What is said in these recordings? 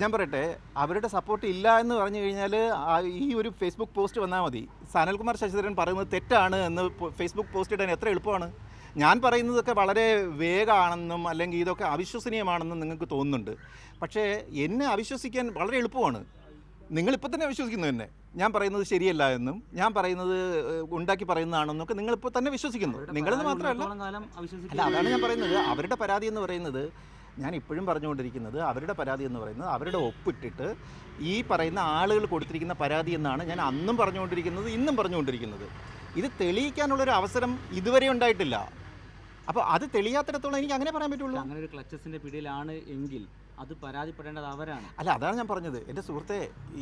ഞാൻ പറയട്ടെ അവരുടെ സപ്പോർട്ട് ഇല്ല എന്ന് പറഞ്ഞു കഴിഞ്ഞാൽ ഈ ഒരു ഫേസ്ബുക്ക് പോസ്റ്റ് വന്നാൽ മതി. സനൽകുമാർ ശശിധരൻ പറയുന്നത് തെറ്റാണ് എന്ന് ഫേസ്ബുക്ക് പോസ്റ്റ് ഇടാൻ എത്ര എളുപ്പമാണ്? ഞാൻ പറയുന്നതൊക്കെ വളരെ വേഗമാണെന്നും അല്ലെങ്കിൽ ഇതൊക്കെ അവിശ്വസനീയമാണെന്നും നിങ്ങൾക്ക് തോന്നുന്നുണ്ട്. പക്ഷേ എന്നെ അവിശ്വസിക്കാൻ വളരെ എളുപ്പമാണ്. നിങ്ങളിപ്പോൾ തന്നെ വിശ്വസിക്കുന്നു എന്നെ. ഞാൻ പറയുന്നത് ശരിയല്ല എന്നും ഞാൻ പറയുന്നത് ഉണ്ടാക്കി പറയുന്നതാണെന്നൊക്കെ നിങ്ങളിപ്പോൾ തന്നെ വിശ്വസിക്കുന്നു. നിങ്ങളെന്ന് മാത്രമല്ല അല്ല അതാണ് ഞാൻ പറയുന്നത്. അവരുടെ പരാതി എന്ന് പറയുന്നത് ഞാൻ ഇപ്പോഴും പറഞ്ഞുകൊണ്ടിരിക്കുന്നത് അവരുടെ പരാതി എന്ന് പറയുന്നത് അവരുടെ ഒപ്പിട്ടിട്ട് ഈ പറയുന്ന ആളുകൾ കൊടുത്തിരിക്കുന്ന പരാതി എന്നാണ് ഞാൻ അന്നും പറഞ്ഞുകൊണ്ടിരിക്കുന്നത് ഇന്നും പറഞ്ഞുകൊണ്ടിരിക്കുന്നത്. ഇത് തെളിയിക്കാനുള്ളൊരു അവസരം ഇതുവരെ ഉണ്ടായിട്ടില്ല. അപ്പോൾ അത് തെളിയാത്തിടത്തോളം എനിക്ക് അങ്ങനെ പറയാൻ പറ്റുള്ളൂ. അങ്ങനെ ഒരു ക്ലച്ചസിന്റെ പിടിയിലാണ് എങ്കിൽ അത് പരാതിപ്പെടേണ്ടത് അവരാണ്. അല്ല അതാണ് ഞാൻ പറഞ്ഞത്. എന്റെ സുഹൃത്തെ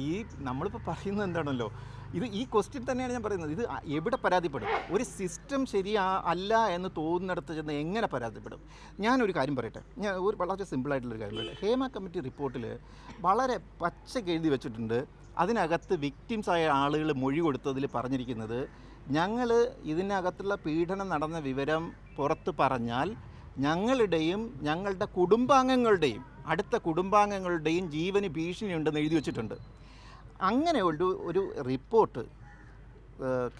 ഈ നമ്മളിപ്പോൾ പറയുന്നത് എന്താണല്ലോ? ഇത് ഈ ക്വസ്റ്റ്യൻ തന്നെയാണ് ഞാൻ പറയുന്നത്. ഇത് എവിടെ പരാതിപ്പെടും? ഒരു സിസ്റ്റം ശരിയാ അല്ല എന്ന് തോന്നുന്നിടത്ത് ചെന്ന് എങ്ങനെ പരാതിപ്പെടും? ഞാനൊരു കാര്യം പറയട്ടെ. ഞാൻ ഒരു വളരെ സിമ്പിളായിട്ടുള്ളൊരു കാര്യം പറയട്ടെ. ഹേമ കമ്മിറ്റി റിപ്പോർട്ടിൽ വളരെ പച്ച എഴുതി വെച്ചിട്ടുണ്ട്. അതിനകത്ത് വിക്ടിംസ് ആയ ആളുകൾ മൊഴി കൊടുത്തതിൽ പറഞ്ഞിരിക്കുന്നത് ഞങ്ങൾ ഇതിനകത്തുള്ള പീഡനം നടന്ന വിവരം പുറത്ത് പറഞ്ഞാൽ ഞങ്ങളുടെയും ഞങ്ങളുടെ കുടുംബാംഗങ്ങളുടെയും അടുത്ത കുടുംബാംഗങ്ങളുടെയും ജീവന് ഭീഷണിയുണ്ടെന്ന് എഴുതി വച്ചിട്ടുണ്ട്. അങ്ങനെ ഒരു ഒരു റിപ്പോർട്ട്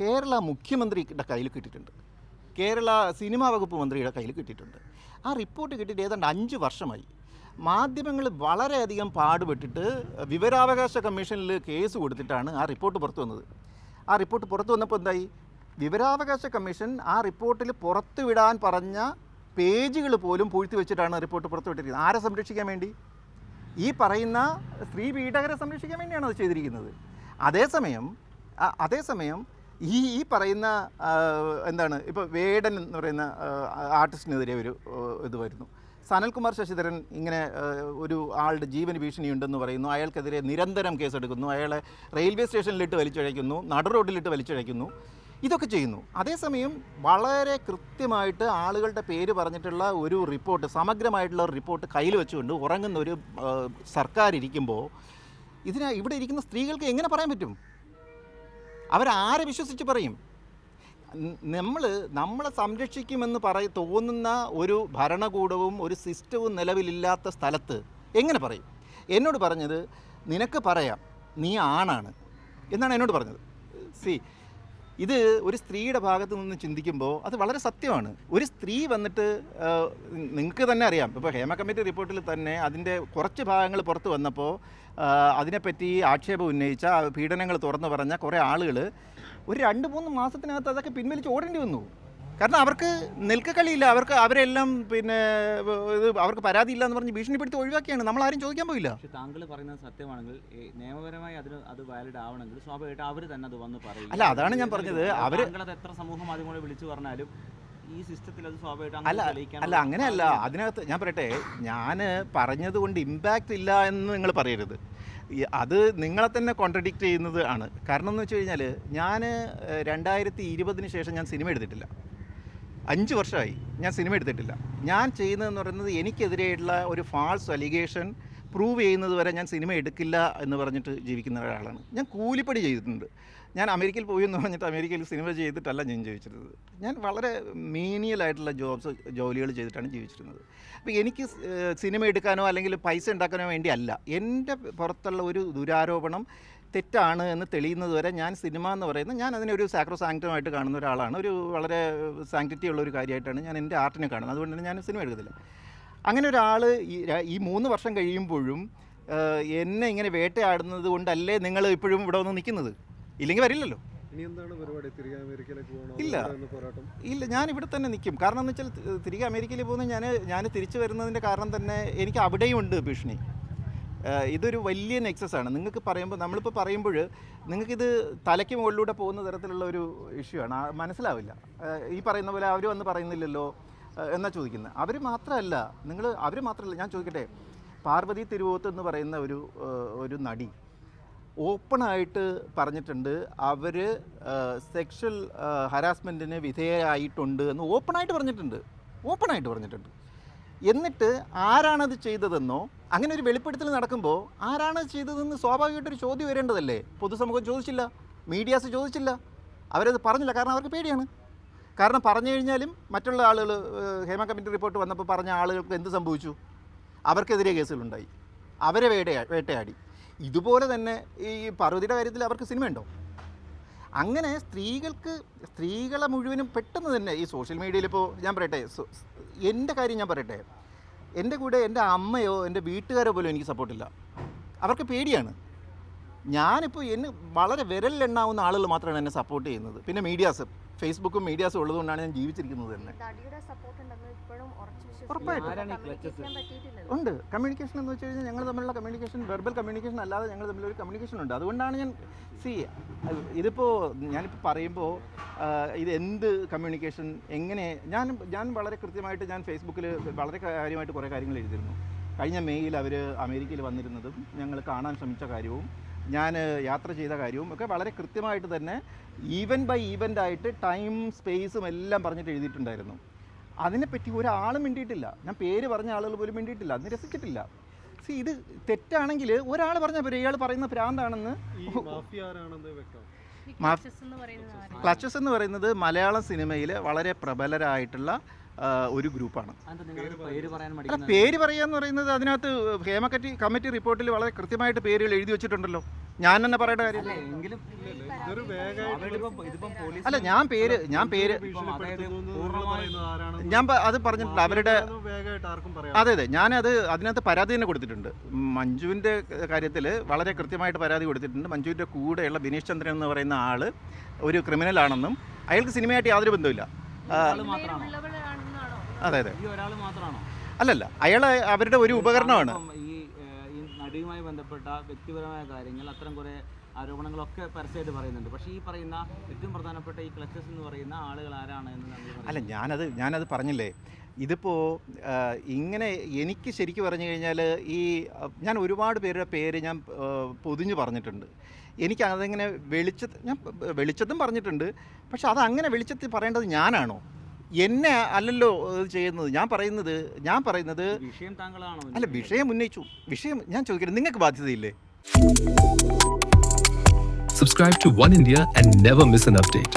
കേരള മുഖ്യമന്ത്രിയുടെ കയ്യിൽ കിട്ടിയിട്ടുണ്ട്. കേരള സിനിമാ വകുപ്പ് മന്ത്രിയുടെ കയ്യിൽ കിട്ടിയിട്ടുണ്ട്. ആ റിപ്പോർട്ട് കിട്ടിയിട്ട് ഏതാണ്ട് അഞ്ച് വർഷമായി. മാധ്യമങ്ങൾ വളരെയധികം പാടുപെട്ടിട്ട് വിവരാവകാശ കമ്മീഷനിൽ കേസ് കൊടുത്തിട്ടാണ് ആ റിപ്പോർട്ട് പുറത്തു വന്നത്. ആ റിപ്പോർട്ട് പുറത്തു വന്നപ്പോൾ എന്തായി? വിവരാവകാശ കമ്മീഷൻ ആ റിപ്പോർട്ടിൽ പുറത്തുവിടാൻ പറഞ്ഞ പേജുകൾ പോലും പൂഴ്ത്തി വെച്ചിട്ടാണ് റിപ്പോർട്ട് പുറത്തുവിട്ടിരിക്കുന്നത്. ആരെ സംരക്ഷിക്കാൻ വേണ്ടി? ഈ പറയുന്ന സ്ത്രീ പീഡകരെ സംരക്ഷിക്കാൻ വേണ്ടിയാണ് അത് ചെയ്തിരിക്കുന്നത്. അതേസമയം അതേസമയം ഈ ഈ പറയുന്ന എന്താണ് ഇപ്പോൾ വേടൻ എന്ന് പറയുന്ന ആർട്ടിസ്റ്റിനെതിരെ ഒരു ഇത് വരുന്നു. സനൽകുമാർ ശശിധരൻ ഇങ്ങനെ ഒരു ആളുടെ ജീവന് ഭീഷണിയുണ്ടെന്ന് പറയുന്നു. അയാൾക്കെതിരെ നിരന്തരം കേസെടുക്കുന്നു. അയാളെ റെയിൽവേ സ്റ്റേഷനിലിട്ട് വലിച്ചഴയ്ക്കുന്നു. നടുറോഡിലിട്ട് വലിച്ചഴയ്ക്കുന്നു. ഇതൊക്കെ ചെയ്യുന്നു. അതേസമയം വളരെ കൃത്യമായിട്ട് ആളുകളുടെ പേര് പറഞ്ഞിട്ടുള്ള ഒരു റിപ്പോർട്ട് സമഗ്രമായിട്ടുള്ള ഒരു റിപ്പോർട്ട് കയ്യിൽ വെച്ചുകൊണ്ട് ഉറങ്ങുന്ന ഒരു സർക്കാർ ഇരിക്കുമ്പോൾ ഇതിന് ഇവിടെ ഇരിക്കുന്ന സ്ത്രീകൾക്ക് എങ്ങനെ പറയാൻ പറ്റും? അവരാരെ വിശ്വസിച്ച് പറയും. നമ്മൾ നമ്മളെ സംരക്ഷിക്കുമെന്ന് പറയ തോന്നുന്ന ഒരു ഭരണകൂടവും ഒരു സിസ്റ്റവും നിലവിലില്ലാത്ത സ്ഥലത്ത് എങ്ങനെ പറയും? എന്നോട് പറഞ്ഞത് നിനക്ക് പറയാം നീ ആണാണ്. എന്നാണ് എന്നോട് പറഞ്ഞത്. സി ഇത് ഒരു സ്ത്രീയുടെ ഭാഗത്ത് നിന്ന് ചിന്തിക്കുമ്പോൾ അത് വളരെ സത്യമാണ്. ഒരു സ്ത്രീ വന്നിട്ട് നിങ്ങൾക്ക് തന്നെ അറിയാം. ഇപ്പോൾ ഹേമ കമ്മിറ്റി റിപ്പോർട്ടിൽ തന്നെ അതിന്റെ കുറച്ച് ഭാഗങ്ങൾ പുറത്ത് വന്നപ്പോൾ അതിനെപ്പറ്റി ആക്ഷേപം ഉന്നയിച്ച പീഡനങ്ങൾ തുറന്നു പറഞ്ഞ കുറേ ആളുകൾ ഒരു രണ്ട് മൂന്ന് മാസത്തിനകത്ത് അതൊക്കെ പിൻവലിച്ച് ഓടേണ്ടി വന്നു. കാരണം അവർക്ക് നിൽക്കക്കളിയില്ല അവർക്ക് അവരെല്ലാം പിന്നെ ഇത് അവർക്ക് പരാതി ഇല്ല എന്ന് പറഞ്ഞ് ഭീഷണിപ്പെടുത്തി ഒഴിവാക്കിയാണ്. നമ്മൾ ആരും ചോദിക്കാൻ പോയില്ല. പക്ഷെ താങ്കൾ പറയുന്നത് സത്യമാണെങ്കിൽ നിയമപരമായി അതിന് അത് വാലിഡ് ആവണമെങ്കിൽ സ്വാഭാവികമായിട്ട് അവർ തന്നെ അത് വന്ന് പറയും. അല്ല, അതാണ് ഞാൻ പറഞ്ഞത്. അവർ എത്ര സമൂഹ മാധ്യമങ്ങളെ വിളിച്ചു പറഞ്ഞാലും ഈ സിസ്റ്റത്തിൽ അത് സ്വാഭാവികമായിട്ട് അല്ല അല്ല അങ്ങനെയല്ല. അതിനകത്ത് ഞാൻ പറയട്ടെ ഞാൻ പറഞ്ഞതുകൊണ്ട് ഇമ്പാക്റ്റ് ഇല്ല എന്ന് നിങ്ങൾ പറയരുത്. അത് നിങ്ങളെ തന്നെ കോൺട്രഡിക്റ്റ് ചെയ്യുന്നത് ആണ്. കാരണം എന്ന് വെച്ച് കഴിഞ്ഞാൽ ഞാൻ രണ്ടായിരത്തി ഇരുപതിന് ശേഷം ഞാൻ സിനിമ എടുത്തിട്ടില്ല. അഞ്ച് വർഷമായി. ഞാൻ സിനിമ എടുത്തിട്ടില്ല. ഞാൻ ചെയ്യുന്നതെന്ന് പറയുന്നത് എനിക്കെതിരെയുള്ള ഒരു ഫാൾസ് അലിഗേഷൻ പ്രൂവ് ചെയ്യുന്നത് വരെ ഞാൻ സിനിമ എടുക്കില്ല എന്ന് പറഞ്ഞിട്ട് ജീവിക്കുന്ന ഒരാളാണ്. ഞാൻ കൂലിപ്പണി ചെയ്തിട്ടുണ്ട്. ഞാൻ അമേരിക്കയിൽ പോയി എന്ന് പറഞ്ഞിട്ട് അമേരിക്കയിൽ സിനിമ ചെയ്തിട്ടല്ല ഞാൻ ജീവിച്ചിരുന്നത്. ഞാൻ വളരെ മീനിയലായിട്ടുള്ള ജോബ്സ് ജോലികൾ ചെയ്തിട്ടാണ് ജീവിച്ചിരുന്നത്. അപ്പോൾ എനിക്ക് സിനിമ എടുക്കാനോ അല്ലെങ്കിൽ പൈസ ഉണ്ടാക്കാനോ വേണ്ടിയല്ല. എന്റെ പുറത്തുള്ള ഒരു ദുരാരോപണം തെറ്റാണ് എന്ന് തെളിയുന്നത് വരെ ഞാൻ സിനിമ എന്ന് പറയുന്നത് ഞാൻ അതിനെ ഒരു സാക്രോ സാങ്ക്റ്റമായിട്ട് കാണുന്ന ഒരാളാണ്. ഒരു വളരെ സാങ്ക്ടിറ്റി ഉള്ള ഒരു കാര്യമായിട്ടാണ് ഞാൻ എന്റെ ആർട്ടിനെ കാണുന്നത്. അതുകൊണ്ട് തന്നെ ഞാൻ സിനിമ എടുക്കത്തില്ല. അങ്ങനെ ഒരാൾ ഈ മൂന്ന് വർഷം കഴിയുമ്പോഴും എന്നെ ഇങ്ങനെ വേട്ടയാടുന്നത് കൊണ്ടല്ലേ നിങ്ങൾ ഇപ്പോഴും ഇവിടെ വന്ന് നിൽക്കുന്നത്? ഇല്ലെങ്കിൽ വരില്ലല്ലോ. ഇല്ല. ഇല്ല ഞാൻ ഇവിടെ തന്നെ നിൽക്കും. കാരണം എന്ന് വെച്ചാൽ തിരികെ അമേരിക്കയിൽ പോകുന്ന ഞാൻ ഞാൻ തിരിച്ചു വരുന്നതിന്റെ കാരണം തന്നെ എനിക്ക് അവിടെയും ഉണ്ട് ഭീഷണി. ഇതൊരു വലിയ നെക്സസ് ആണ്. നിങ്ങൾക്ക് പറയുമ്പോൾ നമ്മളിപ്പോൾ പറയുമ്പോൾ നിങ്ങൾക്കിത് തലയ്ക്ക് മുകളിലൂടെ പോകുന്ന തരത്തിലുള്ള ഒരു ഇഷ്യൂ ആണ്. മനസ്സിലാവില്ല. ഈ പറയുന്ന പോലെ അവർ വന്ന് പറയുന്നില്ലല്ലോ എന്നാ ചോദിക്കുന്നത് അവർ മാത്രമല്ല നിങ്ങൾ അവർ മാത്രമല്ല ഞാൻ ചോദിക്കട്ടെ പാർവതി തിരുവോത്ത് എന്ന് പറയുന്ന ഒരു ഒരു നടി ഓപ്പണായിട്ട് പറഞ്ഞിട്ടുണ്ട്. അവർ സെക്ഷൽ ഹരാസ്മെന്റിന് വിധേയമായിട്ടുണ്ട് എന്ന് ഓപ്പണായിട്ട് പറഞ്ഞിട്ടുണ്ട്. ഓപ്പണായിട്ട് പറഞ്ഞിട്ടുണ്ട്. എന്നിട്ട് ആരാണത് ചെയ്തതെന്നോ അങ്ങനെ ഒരു വെളിപ്പെടുത്തൽ നടക്കുമ്പോൾ ആരാണ് ചെയ്തതെന്ന് സ്വാഭാവികമായിട്ടൊരു ചോദ്യം വരേണ്ടതല്ലേ? പൊതുസമൂഹം ചോദിച്ചില്ല മീഡിയാസ് ചോദിച്ചില്ല. അവരത് പറഞ്ഞില്ല കാരണം അവർക്ക് പേടിയാണ്. കാരണം പറഞ്ഞു കഴിഞ്ഞാലും മറ്റുള്ള ആളുകൾ ഹേമ കമ്മിറ്റി റിപ്പോർട്ട് വന്നപ്പോൾ പറഞ്ഞ ആളുകൾക്ക് എന്ത് സംഭവിച്ചു? അവർക്കെതിരെ കേസുകളുണ്ടായി. അവരെ വേട്ട വേട്ടയാടി. ഇതുപോലെ തന്നെ ഈ പാർവതിയുടെ കാര്യത്തിൽ അവർക്ക് സിനിമയുണ്ടോ? അങ്ങനെ സ്ത്രീകൾക്ക് സ്ത്രീകളെ മുഴുവനും പെട്ടെന്ന് തന്നെ ഈ സോഷ്യൽ മീഡിയയിൽ ഇപ്പോൾ ഞാൻ പറയട്ടെ എന്റെ കാര്യം ഞാൻ പറയട്ടെ. എന്റെ കൂടെ എന്റെ അമ്മയോ എന്റെ വീട്ടുകാരോ പോലും എനിക്ക് സപ്പോർട്ടില്ല അവർക്ക് പേടിയാണ്. ഞാനിപ്പോൾ എന്നെ വളരെ വിരലിലെണ്ണാവുന്ന ആളുകൾ മാത്രമാണ് എന്നെ സപ്പോർട്ട് ചെയ്യുന്നത്. പിന്നെ മീഡിയാസ് ഫേസ്ബുക്കും മീഡിയാസും ഉള്ളതുകൊണ്ടാണ് ഞാൻ ജീവിച്ചിരിക്കുന്നത് തന്നെ. ഉറപ്പായിട്ടും. ഉണ്ട്. കമ്മ്യൂണിക്കേഷൻ എന്ന് വെച്ച് കഴിഞ്ഞാൽ ഞങ്ങൾ തമ്മിലുള്ള കമ്മ്യൂണിക്കേഷൻ വെർബൽ കമ്മ്യൂണിക്കേഷൻ അല്ലാതെ ഞങ്ങൾ തമ്മിലൊരു കമ്മ്യൂണിക്കേഷൻ ഉണ്ട്. അതുകൊണ്ടാണ് ഞാൻ സി ഇതിപ്പോൾ ഞാനിപ്പോൾ പറയുമ്പോൾ ഇത് എന്ത് കമ്മ്യൂണിക്കേഷൻ എങ്ങനെ ഞാൻ ഞാൻ വളരെ കൃത്യമായിട്ട് ഞാൻ ഫേസ്ബുക്കിൽ വളരെ കാര്യമായിട്ട് കുറേ കാര്യങ്ങൾ എഴുതിയിരുന്നു. കഴിഞ്ഞ മെയ്യിൽ അവർ അമേരിക്കയിൽ വന്നിരുന്നതും ഞങ്ങൾ കാണാൻ ശ്രമിച്ച കാര്യവും ഞാൻ യാത്ര ചെയ്ത കാര്യവും ഒക്കെ വളരെ കൃത്യമായിട്ട് തന്നെ ഈവൻ ബൈ ഈവന്റ് ആയിട്ട് ടൈം സ്പേസും എല്ലാം പറഞ്ഞിട്ട് എഴുതിയിട്ടുണ്ടായിരുന്നു. അതിനെപ്പറ്റി ഒരാളും മിണ്ടിയിട്ടില്ല. ഞാൻ പേര് പറഞ്ഞ ആളുകൾ പോലും മിണ്ടിയിട്ടില്ല. അതിന് രസിച്ചിട്ടില്ല. സി ഇത് തെറ്റാണെങ്കിൽ ഒരാൾ പറഞ്ഞാൽ പോരെ? ഇയാൾ പറയുന്ന ഭ്രാന്താണെന്ന്? ക്ലച്ചസ് എന്ന് പറയുന്നത് മലയാള സിനിമയിൽ വളരെ പ്രബലരായിട്ടുള്ള ഒരു ഗ്രൂപ്പാണ്. അതെന്താ പേര് പറയാൻ അല്ല പേര് പറയാന്ന് പറയുന്നത് അതിനകത്ത് ഹേമ കറ്റി കമ്മിറ്റി റിപ്പോർട്ടിൽ വളരെ കൃത്യമായിട്ട് പേരുകൾ എഴുതി വെച്ചിട്ടുണ്ടല്ലോ. ഞാൻ തന്നെ പറയേണ്ട കാര്യം. അല്ല ഞാൻ പേര് ഞാൻ പേര് ഞാൻ അത് പറഞ്ഞിട്ടുണ്ട്. അവരുടെ അതെ അതെ. ഞാനത് അതിനകത്ത് പരാതി തന്നെ കൊടുത്തിട്ടുണ്ട്. മഞ്ജുവിന്റെ കാര്യത്തിൽ വളരെ കൃത്യമായിട്ട് പരാതി കൊടുത്തിട്ടുണ്ട്. മഞ്ജുവിന്റെ കൂടെയുള്ള ബിനീഷ് ചന്ദ്രൻ എന്ന് പറയുന്ന ആൾ ഒരു ക്രിമിനൽ ആണെന്നും അയാൾക്ക് സിനിമയായിട്ട് യാതൊരു ബന്ധമില്ല ആ, ഒരാൾ സിനിമയിൽ മാത്രമാണോ ഉള്ളവളാണെന്നാണോ? അതെ അതെ. അല്ലല്ല അയാൾ അവരുടെ ഒരു ഉപകരണമാണ്. ഈ നടിയുമായി ബന്ധപ്പെട്ട വ്യക്തിപരമായ കാര്യങ്ങൾ അത്തരം കുറേ ആരോപണങ്ങളൊക്കെ പരസ്യമായിട്ട് പറയുന്നുണ്ട്. പക്ഷേ ഈ പറയുന്ന ഏറ്റവും പ്രധാനപ്പെട്ട ഈ ക്ലച്ചസ് എന്ന് പറയുന്ന ആളുകൾ ആരാണ് എന്ന്. അല്ല ഞാനത് ഞാനത് പറഞ്ഞില്ലേ? ഇതിപ്പോൾ ഇങ്ങനെ എനിക്ക് ശരിക്കും പറഞ്ഞു കഴിഞ്ഞാൽ ഈ ഞാൻ ഒരുപാട് പേരുടെ പേര് ഞാൻ പൊതിഞ്ഞു പറഞ്ഞിട്ടുണ്ട്. എനിക്ക് അതിങ്ങനെ വെളിച്ചത്ത് ഞാൻ വെളിച്ചത്തും പറഞ്ഞിട്ടുണ്ട്. പക്ഷെ അത് അങ്ങനെ വെളിച്ചത്തിൽ പറയേണ്ടത് ഞാനാണോ? എന്നെ അല്ലല്ലോ ഇത് ചെയ്യുന്നത്. ഞാൻ പറയുന്നത് ഞാൻ പറയുന്നത് വിഷയം താങ്കളാണോ അല്ല വിഷയം ഉന്നയിച്ചു. വിഷയം ഞാൻ ചോദിക്കരുത് നിങ്ങൾക്ക് ബാധ്യതയില്ലേ? Subscribe to One India and never miss an update.